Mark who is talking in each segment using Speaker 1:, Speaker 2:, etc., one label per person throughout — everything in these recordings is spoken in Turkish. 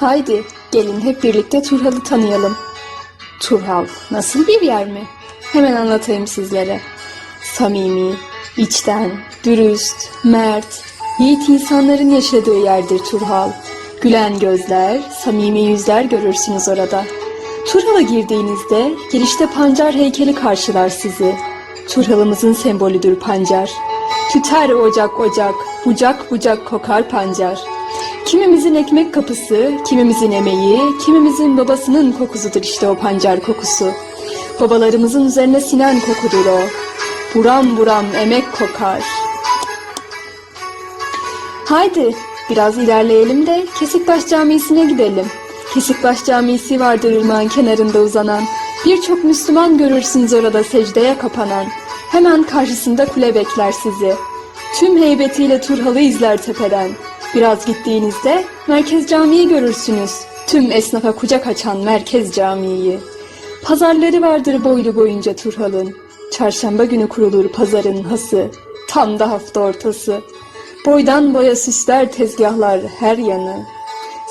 Speaker 1: Haydi gelin hep birlikte Turhal'ı tanıyalım. Turhal nasıl bir yer mi? Hemen anlatayım sizlere. Samimi, içten, dürüst, mert, yiğit insanların yaşadığı yerdir Turhal. Gülen gözler, samimi yüzler görürsünüz orada. Turhal'a girdiğinizde girişte pancar heykeli karşılar sizi. Turhal'ımızın sembolüdür pancar. Tüter ocak ocak, bucak bucak kokar pancar. Kimimizin ekmek kapısı, kimimizin emeği, kimimizin babasının kokusudur işte o pancar kokusu. Babalarımızın üzerine sinen kokudur o. Buram buram emek kokar. Haydi biraz ilerleyelim de Kesikbaş Camisi'ne gidelim. Kesikbaş Camisi vardır ırmağın kenarında uzanan. Birçok Müslüman görürsünüz orada secdeye kapanan. Hemen karşısında kule bekler sizi. Tüm heybetiyle Turhal'ı izler tepeden. Biraz gittiğinizde Merkez Camii'yi görürsünüz. Tüm esnafa kucak açan Merkez Camii'yi. Pazarları vardır boylu boyunca Turhal'ın. Çarşamba günü kurulur pazarın hası. Tam da hafta ortası. Boydan boya süsler tezgahlar her yanı.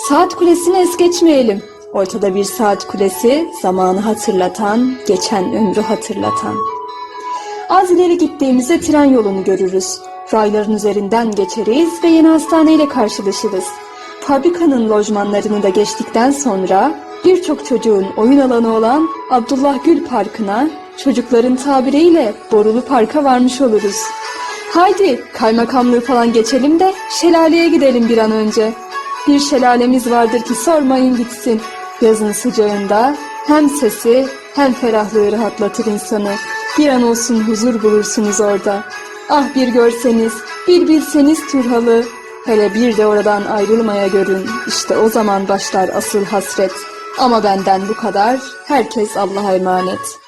Speaker 1: Saat kulesini es geçmeyelim. Ortada bir saat kulesi, zamanı hatırlatan, geçen ömrü hatırlatan. Az ileri gittiğimizde tren yolunu görürüz. Rayların üzerinden geçeriz ve yeni hastaneyle karşılaşırız. Fabrikanın lojmanlarını da geçtikten sonra birçok çocuğun oyun alanı olan Abdullah Gül Parkı'na, çocukların tabiriyle Borulu Park'a varmış oluruz. Haydi kaymakamlığı falan geçelim de şelaleye gidelim bir an önce. Bir şelalemiz vardır ki sormayın gitsin. Yazın sıcağında hem sesi hem ferahlığı rahatlatır insanı. Bir an olsun huzur bulursunuz orada. Ah bir görseniz, bir bilseniz Turhalı. Hele bir de oradan ayrılmaya görün. İşte o zaman başlar asıl hasret. Ama benden bu kadar. Herkes Allah'a emanet.